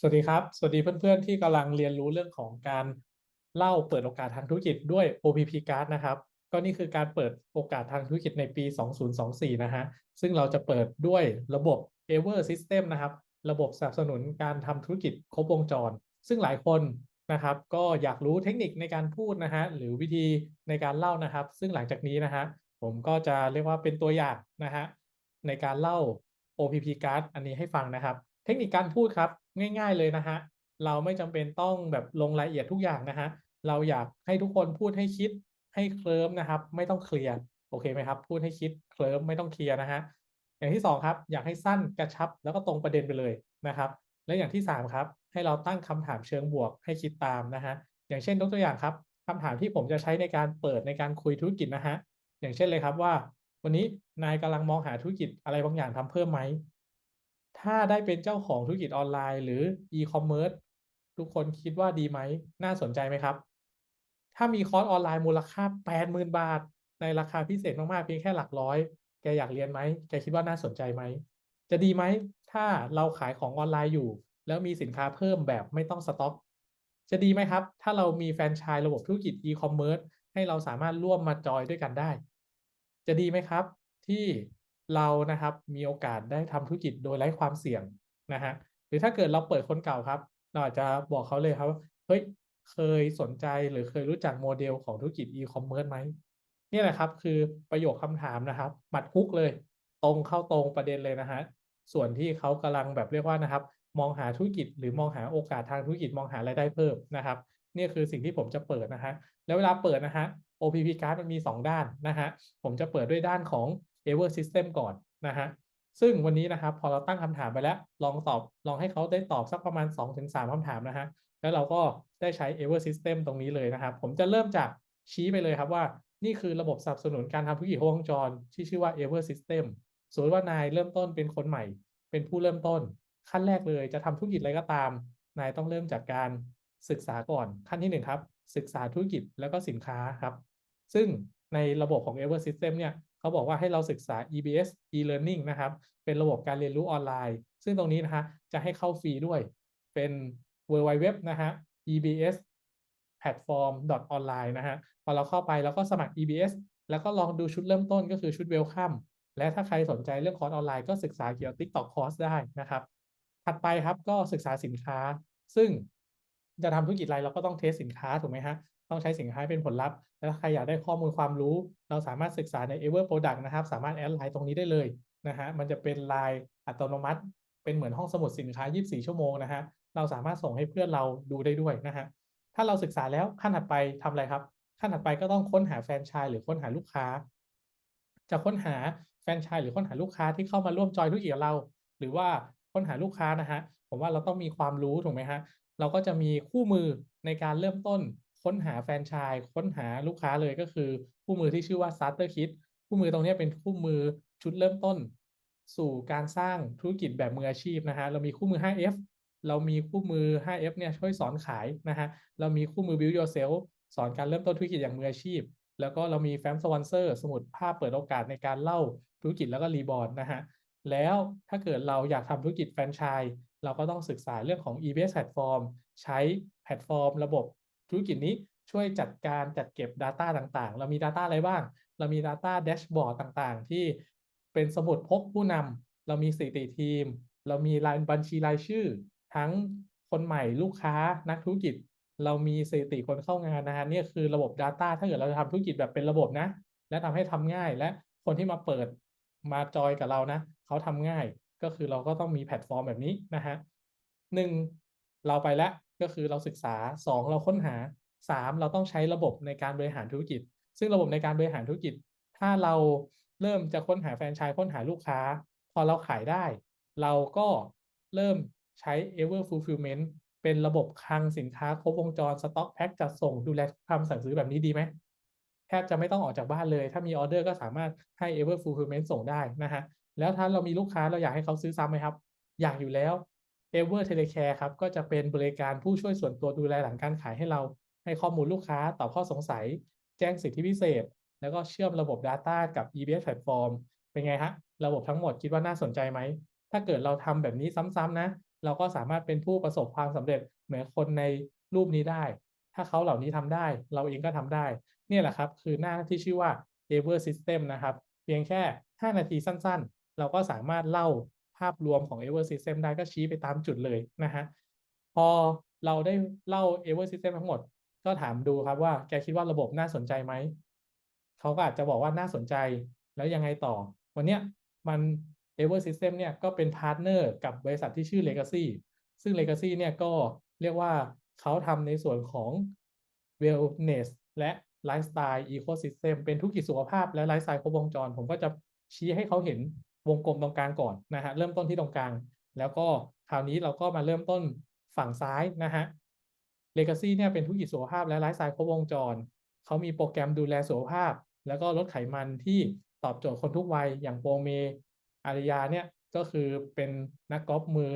สวัสดีครับ สวัสดีเพื่อนๆ ที่กำลังเรียนรู้เรื่องของการเล่าเปิดโอกาสทางธุรกิจด้วย OPP Card นะครับ ก็นี่คือการเปิดโอกาสทางธุรกิจในปี 2024 นะฮะ ซึ่งเราจะเปิดด้วยระบบ Ever System นะครับ ระบบสนับสนุนการทำธุรกิจครบวงจร ซึ่งหลายคนนะครับ ก็อยากรู้เทคนิคในการพูดนะฮะ หรือวิธีในการเล่านะครับ ซึ่งหลังจากนี้นะฮะ ผมก็จะเรียกว่าเป็นตัวอย่างนะฮะในการเล่า OPP Card อันนี้ให้ฟังนะครับ เทคนิคการพูดครับ ง่าย ๆเลยนะฮะเราไม่จำเป็นต้องแบบลงรายละเอียดทุกอย่างนะฮะเราอยากให้ทุกคนพูดให้คิดให้เคลิ้มนะครับ ไม่ต้องเคลียร์โอเคไหมครับ พูดให้คิดเคลิ้มไม่ต้องเคลียร์นะฮะอย่างที่2ครับ อยากให้สั้นกระชับแล้วก็ตรงประเด็นไปเลยนะครับ และอย่างที่3ครับ ให้เราตั้งคำถามเชิงบวกให้คิดตามนะฮะอย่างเช่นยกตัวอย่างครับคำถามที่ผมจะใช้ในการเปิดในการคุยธุรกิจนะฮะอย่างเช่นเลยครับว่า วันนี้นายกำลังมองหาธุรกิจอะไรบางอย่างทำเพิ่มไหม ถ้าได้เป็นเจ้าของธุรกิจออนไลน์ หรือ e-commerce ทุกคนคิดว่าดีไหม น่าสนใจไหมครับ ถ้ามีคอร์สออนไลน์มูลค่า 80,000 บาท ในราคาพิเศษมาก ๆ เพียงแค่หลักร้อย แกอยากเรียนไหม แกคิดว่าน่าสนใจไหม จะดีไหม ถ้าเราขายของออนไลน์อยู่ แล้วมีสินค้าเพิ่มแบบไม่ต้องสต็อก จะดีไหมครับ ถ้าเรามีแฟรนไชส์ระบบธุรกิจ e-commerce ให้เราสามารถร่วมมาจอยด้วยกันได้ จะดีไหมครับ ที่ เรานะครับมีโอกาสได้ทำธุรกิจโดยไร้ความเสี่ยงนะฮะหรือถ้าเกิดเราเปิดคนเก่าครับ เราอาจจะบอกเขาเลยครับเฮ้ยเคยสนใจหรือเคยรู้จักโมเดลของธุรกิจ e-commerce ไหมนี่แหละครับคือประโยคคำถามนะครับหมัดฮุกเลย ตรงเข้าตรงประเด็นเลยนะฮะส่วนที่เขากำลังแบบเรียกว่านะครับ มองหาธุรกิจหรือมองหาโอกาสทางธุรกิจมองหารายได้เพิ่มนะครับนี่คือสิ่งที่ผมจะเปิดนะฮะแล้วเวลาเปิดนะฮะ OPP Card มันมี 2 ด้านนะฮะผมจะเปิดด้วยด้านของ Ever System ก่อนนะฮะซึ่งวันนี้นะครับพอเราตั้งคำถามไปแล้ว ลองตอบลองให้เขาได้ตอบสักประมาณ 2-3คำถามนะฮะแล้วเราก็ได้ใช้ Ever System ตรงนี้เลยนะครับ ผมจะเริ่มจากชี้ไปเลยครับว่า นี่คือระบบสนับสนุนการทำธุรกิจวงจร ที่ชื่อว่า Ever System สมมติว่านายเริ่มต้นเป็นคนใหม่ เป็นผู้เริ่มต้น ขั้นแรกเลยจะทำธุรกิจอะไรก็ตาม นายต้องเริ่มจากการศึกษาก่อนขั้นที่หนึ่งครับศึกษาธุรกิจแล้วก็สินค้าครับ ซึ่งในระบบของ Ever System เนี่ย เขาบอกว่าให้เราศึกษา EBS e-learning นะครับ เป็นระบบการเรียนรู้ออนไลน์ ซึ่งตรงนี้นะฮะจะให้เข้าฟรีด้วย เป็น w w w นะฮะ EBS platform online นะฮะ พอเราเข้าไปแล้วก็สมัคร EBS แล้วก็ลองดูชุดเริ่มต้นก็คือชุด Welcome และถ้าใครสนใจเรื่องคอร์สออนไลน์ก็ศึกษาเกี่ยวกับ TikTok Course ได้นะครับ ถัดไปครับก็ศึกษาสินค้า ซึ่งจะทำธุรกิจอะไรเราก็ต้องเทสสินค้าถูกไหมฮะ ต้องใช้สินค้าเป็นผลลัพธ์ แล้วใครอยากได้ข้อมูลความรู้ เราสามารถศึกษาใน Ever Product นะครับ สามารถแอดไลน์ตรงนี้ได้เลยนะฮะ มันจะเป็นไลน์อัตโนมัติ เป็นเหมือนห้องสมุดสินค้า 24 ชั่วโมงนะฮะ เราสามารถส่งให้เพื่อนเราดูได้ด้วยนะฮะ ถ้าเราศึกษาแล้วขั้นถัดไปทำอะไรครับ ขั้นถัดไปก็ต้องค้นหาแฟรนไชส์หรือค้นหาลูกค้า จะค้นหาแฟรนไชส์หรือค้นหาลูกค้าที่เข้ามาร่วมจอยธุรกิจเรา หรือว่าค้นหาลูกค้านะฮะ ผมว่าเราต้องมีความรู้ถูกไหมฮะ เราก็จะมีคู่มือในการเริ่มต้น ค้นหาแฟนชส์ค้นหาลูกค้าเลยก็คือคู่มือที่ชื่อว่า Starter Kit คู่มือตรงนี้เป็นคู่มือชุดเริ่มต้น สู่การสร้างธุรกิจแบบมืออาชีพนะฮะเรามีคู่มือ 5F เรามีคู่มือ 5F เนี่ยช่วยสอนขายนะฮะเรามีคู่มือ Build Yourself สอนการเริ่มต้นธุรกิจอย่างมืออาชีพ แล้วก็เรามีแฟ้มสปอนเซอร์สมุดภาพเปิดโอกาสในการเล่าธุรกิจแล้วก็รีบอร์ดนะฮะแล้วถ้าเกิดเราอยากทำธุรกิจแฟรนไชส์เราก็ต้องศึกษาเรื่องของ EBS Platform ใช้แพลตฟอร์ม ระบบ ธุรกิจนี้ช่วยจัดการจัดเก็บ Data ต่างๆ เรามี Data อะไรบ้าง เรามี Data Dashboard ต่างๆ ที่เป็นสมุดพกผู้นำเรามีสถิติทีม เรามีรายบัญชีรายชื่อ ทั้งคนใหม่ลูกค้านักธุรกิจ เรามีสถิติคนเข้างานนะฮะนี่คือระบบ Data ถ้าเกิดเราจะทำธุรกิจแบบเป็นระบบนะ และทำให้ทำง่ายและคนที่มาเปิดมาจอยกับเรานะเขาทำง่ายก็คือเราก็ต้องมีแพลตฟอร์มแบบนี้นะฮะหนึ่งเราไปแล้ว ก็คือเราศึกษา 2 เราค้นหา 3 เราต้องใช้ระบบในการบริหารธุรกิจ ซึ่งระบบในการบริหารธุรกิจ ถ้าเราเริ่มจะค้นหาแฟรนไชส์ค้นหาลูกค้า พอเราขายได้ เราก็เริ่มใช้ Ever Fulfillment เป็นระบบคลังสินค้าครบวงจรสต็อกแพ็คจัดส่งดูแลคำสั่งซื้อแบบนี้ดีไหมแทบจะไม่ต้องออกจากบ้านเลย ถ้ามีออเดอร์ก็สามารถให้ Ever Fulfillment ส่งได้นะฮะแล้วถ้าเรามีลูกค้าเราอยากให้เขาซื้อซ้ำไหมครับ อยากอยู่แล้ว Ever Telecare ครับก็จะเป็นบริการผู้ช่วยส่วนตัวดูแลหลังการขายให้เราให้ข้อมูลลูกค้าตอบข้อสงสัย แจ้งสิทธิพิเศษ แล้วก็เชื่อมระบบ Data กับ EBS Platform เป็นไงฮะ ระบบทั้งหมดคิดว่าน่าสนใจไหม ถ้าเกิดเราทำแบบนี้ซ้ำๆนะ เราก็สามารถเป็นผู้ประสบความสำเร็จเหมือนคนในรูปนี้ได้ ถ้าเขาเหล่านี้ทำได้ เราเองก็ทำได้ เนี่ยแหละครับ คือหน้าที่ชื่อว่า Ever System นะครับ เพียงแค่ 5 นาทีสั้นๆ เราก็สามารถเล่า ภาพรวมของ Ever System ได้ก็ชี้ไปตามจุดเลยนะฮะพอเราได้เล่า Ever System ทั้งหมด ก็ถามดูครับว่าแกคิดว่าระบบน่าสนใจไหม เขาก็อาจจะบอกว่าน่าสนใจแล้วยังไงต่อ วันเนี้ยมัน Ever System เนี่ยก็เป็นพาร์ทเนอร์กับบริษัทที่ชื่อ Legacy ซึ่ง Legacy เนี่ยก็เรียกว่าเขาทำในส่วนของ Wellness และ Lifestyle Ecosystem เป็นธุรกิจสุขภาพและไลฟ์สไตล์ครบวงจร ผมก็จะชี้ให้เขาเห็น วงกลมตรงกลางก่อนนะฮะเริ่มต้นที่ตรงกลาง แล้วก็คราวนี้เราก็มาเริ่มต้นฝั่งซ้ายนะฮะ Legacy เนี่ยเป็นธุรกิจสุขภาพและไลฟ์สไตล์ครบวงจร เขามีโปรแกรมดูแลสุขภาพ แล้วก็ลดไขมันที่ตอบโจทย์คนทุกวัย อย่างโปรเมอารยาเนี่ยก็คือเป็นนักกอล์ฟมือ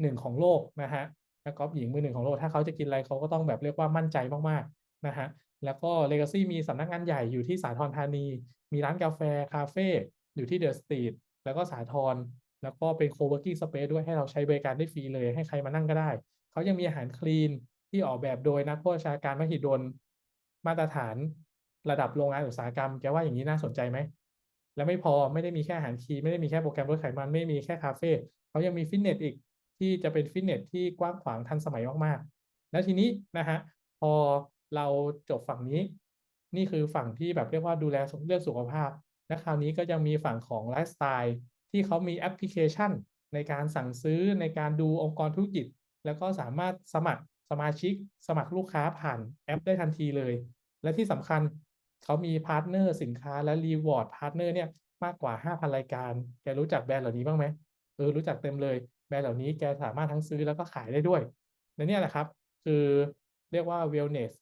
หนึ่งของโลกนะฮะนักกอล์ฟหญิงมือหนึ่งของโลก ถ้าเขาจะกินอะไรเขาก็ต้องแบบเรียกว่ามั่นใจมากๆนะฮะ แล้วก็ Legacy มีสำนักงานใหญ่อยู่ที่สาทรธานี มีร้านกาแฟคาเฟ่อยู่ที่เดอะสตรีท แล้วก็สาทรแล้วก็เป็น co-working space ด้วยให้เราใช้บริการได้ฟรีเลย ให้ใครมานั่งก็ได้ เขายังมีอาหารคลีนที่ออกแบบโดยนักโภชนาการมหิดล มาตรฐานระดับโรงงานอุตสาหกรรม แกว่าอย่างนี้น่าสนใจไหม และไม่พอไม่ได้มีแค่อาหารคลีนไม่ได้มีแค่โปรแกรมลดไขมันไม่มีแค่คาเฟ่เขายังมีฟิตเนสอีกที่จะเป็นฟิตเนสที่กว้างขวางทันสมัยมากๆ แล้วทีนี้นะฮะพอเราจบฝั่งนี้ นี่คือฝั่งที่แบบเรียกว่าดูแลเรื่องสุขภาพ และคราวนี้ก็ยังมีฝั่งของไลฟ์สไตล์ที่เขามีแอปพลิเคชัน ในการสั่งซื้อในการดูองค์กรธุรกิจ แล้วก็สามารถสมัครสมาชิก สมัครลูกค้าผ่านแอปได้ทันทีเลย และที่สำคัญเขามีพาร์ทเนอร์สินค้าและรีวอร์ดพาร์ทเนอร์เนี่ยมากกว่า 5,000 รายการ แกรู้จักแบรนด์เหล่านี้บ้างไหมเออรู้จักเต็มเลย แบรนด์เหล่านี้แกสามารถทั้งซื้อแล้วก็ขายได้ด้วยและเนี่ยแหละครับ คือเรียกว่า wellness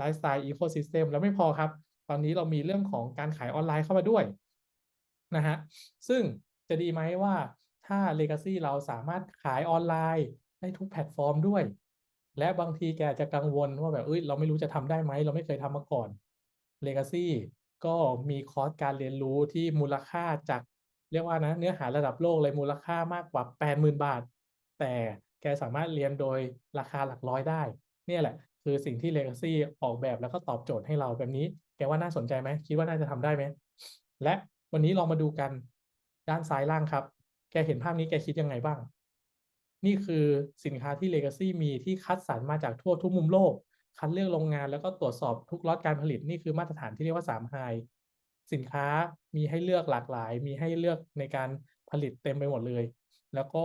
lifestyle ecosystem แล้วไม่พอครับ ตอนนี้เรามีเรื่องของการขายออนไลน์เข้ามาด้วยนะฮะซึ่งจะดีไหมว่าถ้า Legacy เราสามารถขายออนไลน์ได้ทุกแพลตฟอร์มด้วย และบางทีแกจะกังวลว่าแบบเอ้ยเราไม่รู้จะทำได้ไหม เราไม่เคยทำมาก่อน Legacy ก็มีคอร์สการเรียนรู้ที่มูลค่าจากเรียกว่านะเนื้อหาระดับโลกเลยมูลค่ามากกว่า 80,000 บาท แต่แกสามารถเรียนโดยราคาหลักร้อยได้ เนี่ยแหละ คือสิ่งที่ Legacy ออกแบบแล้วก็ตอบโจทย์ให้เราแบบนี้ แกว่าน่าสนใจไหมคิดว่าน่าจะทำได้ไหม และวันนี้ลองมาดูกันด้านซ้ายล่างครับ แกเห็นภาพนี้แกคิดยังไงบ้าง นี่คือสินค้าที่ Legacy มีที่คัดสรรมาจากทั่วทุกมุมโลก คัดเลือกโรงงานแล้วก็ตรวจสอบทุกล็อตการผลิตนี่คือมาตรฐานที่เรียกว่า3 High สินค้ามีให้เลือกหลากหลาย มีให้เลือกในการผลิตเต็มไปหมดเลย แล้วก็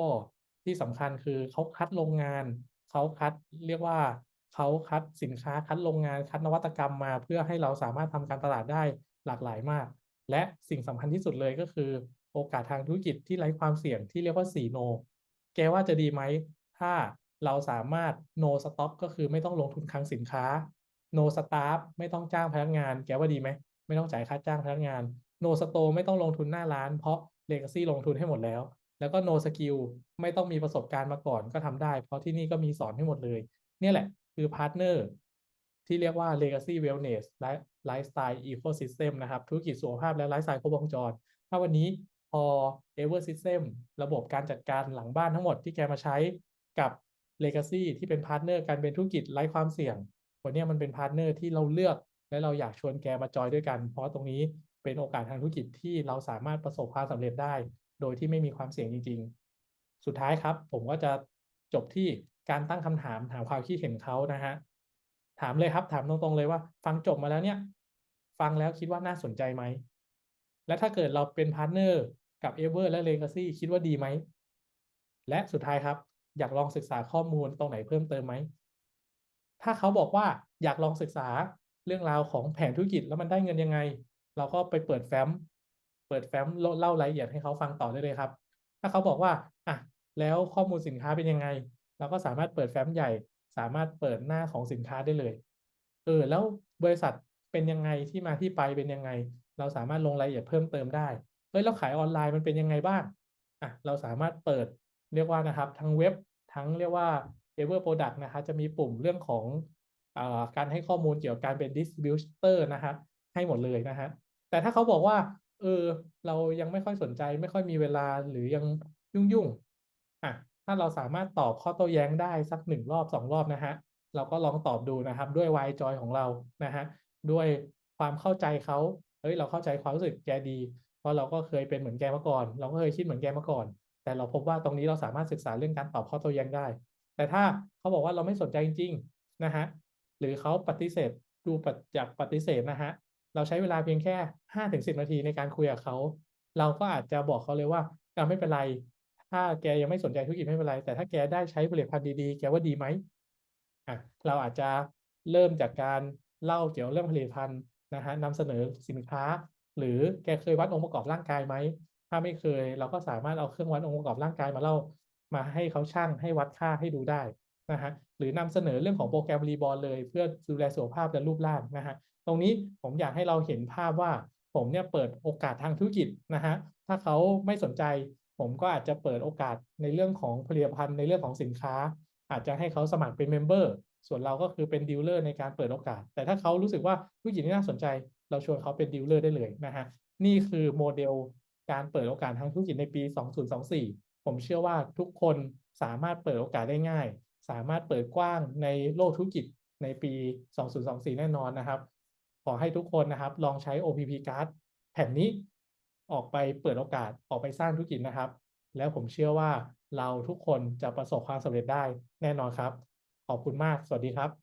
ที่สำคัญคือเขาคัดโรงงาน เขาคัดเรียกว่า เขาคัดสินค้าคัดโรงงานคัดนวัตกรรมมา เพื่อให้เราสามารถทำการตลาดได้หลากหลายมาก และสิ่งสำคัญที่สุดเลยก็คือ โอกาสทางธุรกิจที่ไร้ความเสี่ยงที่เรียกว่า4 no แกว่าจะดีไหม ถ้าเราสามารถ no stop ก็คือไม่ต้องลงทุนคลังสินค้า no staff ไม่ต้องจ้างพนักงาน แกว่าดีไหม ไม่ต้องจ่ายค่าจ้างพนักงาน no store ไม่ต้องลงทุนหน้าร้าน เพราะ Legacy ลงทุนให้หมดแล้ว แล้วก็ no skill ไม่ต้องมีประสบการณ์มาก่อนก็ทำได้ เพราะที่นี่ก็มีสอนให้หมดเลย เนี่ยแหละ คือพาร์ทเนอร์ที่เรียกว่า Legacy Wellness และ Lifestyle Ecosystem นะครับ ธุรกิจสุขภาพและไลฟ์สไตล์ครบวงจร ถ้าวันนี้พอ Ever System ระบบการจัดการหลังบ้านทั้งหมดที่แกมาใช้กับ Legacy ที่เป็นพาร์ทเนอร์การเป็นธุรกิจไร้ความเสี่ยง วันนี้มันเป็นพาร์ทเนอร์ที่เราเลือก และเราอยากชวนแกมาจอยด้วยกัน เพราะตรงนี้เป็นโอกาสทางธุรกิจที่เราสามารถประสบความสำเร็จได้ โดยที่ไม่มีความเสี่ยงจริง ๆ สุดท้ายครับ ผมก็จะจบที่ การตั้งคำถามถามความคิดเห็นเขานะฮะถามเลยครับ ถามตรงๆเลยว่า ฟังจบมาแล้วเนี่ย ฟังแล้วคิดว่าน่าสนใจไหม และถ้าเกิดเราเป็นพาร์ทเนอร์กับ Ever และ Legacy คิดว่าดีไหม และสุดท้ายครับ อยากลองศึกษาข้อมูลตรงไหนเพิ่มเติมไหม ถ้าเขาบอกว่าอยากลองศึกษาเรื่องราวของแผนธุรกิจแล้วมันได้เงินยังไง เราก็ไปเปิดแฟ้ม เปิดแฟ้มเล่ารายละเอียดให้เขาฟังต่อได้เลยครับ ถ้าเขาบอกว่าอะแล้วข้อมูลสินค้าเป็นยังไง เราก็สามารถเปิดแฟ้มใหญ่ สามารถเปิดหน้าของสินค้าได้เลย เออ แล้วบริษัทเป็นยังไงที่มาที่ไปเป็นยังไง เราสามารถลงรายละเอียดเพิ่มเติมได้เฮ้ยแล้วขายออนไลน์มันเป็นยังไงบ้างอะเราสามารถเปิดเรียกว่านะครับ ทั้งเว็บทั้งเรียกว่า Ever Product นะครับจะมีปุ่มเรื่องของอ่าการให้ข้อมูลเกี่ยวกับการเป็น distributor นะครับให้หมดเลยนะฮะแต่ถ้าเขาบอกว่า เออ เรายังไม่ค่อยสนใจ ไม่ค่อยมีเวลาหรือยังยุ่งๆอะ ถ้าเราสามารถตอบข้อโต้แย้งได้สัก1รอบ2รอบนะครับเราก็ลองตอบดูนะครับด้วยวายจอยของเรานะครับด้วยความเข้าใจเขาเฮ้ยเราเข้าใจความรู้สึกแกดี เพราะเราก็เคยเป็นเหมือนแกมาก่อน เราก็เคยคิดเหมือนแกมาก่อน แต่เราพบว่าตรงนี้เราสามารถศึกษาเรื่องการตอบข้อโต้แย้งได้ แต่ถ้าเขาบอกว่าเราไม่สนใจจริงๆนะครับหรือเขาปฏิเสธดูปฏิอยากปฏิเสธนะครับเราใช้เวลาเพียงแค่5-10นาทีในการคุยกับเขา เราก็อาจจะบอกเขาเลยว่าไม่เป็นไร ถ้าแกยังไม่สนใจธุรกิจไม่เป็นไร แต่ถ้าแกได้ใช้ผลิตภัณฑ์ดีๆ แกว่าดีไหม?อะเราอาจจะเริ่มจากการเล่าเกี่ยวกับเรื่องผลิตภัณฑ์นะครับนำเสนอสินค้า หรือแกเคยวัดองค์ประกอบร่างกายไหม?ถ้าไม่เคยเราก็สามารถเอาเครื่องวัดองค์ประกอบร่างกายมาเล่ามาให้เขาชั่งให้วัดค่าให้ดูได้นะครับหรือนำเสนอเรื่องของโปรแกรม Reborn เลยเพื่อดูแลสุขภาพและรูปร่างนะครับตรงนี้ผมอยากให้เราเห็นภาพว่าผมเนี่ยเปิดโอกาสทางธุรกิจนะครับถ้าเขาไม่สนใจ ผมก็อาจจะเปิดโอกาสในเรื่องของผลิตภัณฑ์ในเรื่องของสินค้า อาจจะให้เขาสมัครเป็นเมมเบอร์ส่วนเราก็คือเป็นดีลเลอร์ในการเปิดโอกาส แต่ถ้าเขารู้สึกว่าธุรกิจนี้น่าสนใจ เราชวนเขาเป็นดีลเลอร์ได้เลยนะครับนี่คือโมเดลการเปิดโอกาสทางธุรกิจในปี 2024 ผมเชื่อว่าทุกคนสามารถเปิดโอกาสได้ง่าย สามารถเปิดกว้างในโลกธุรกิจในปี 2024 แน่นอนนะครับ ขอให้ทุกคนนะครับลองใช้ OPP Card แผ่นนี้ ออกไปเปิดโอกาสออกไปสร้างธุรกิจนะครับ แล้วผมเชื่อว่าเราทุกคนจะประสบความสำเร็จได้แน่นอนครับ ขอบคุณมาก สวัสดีครับ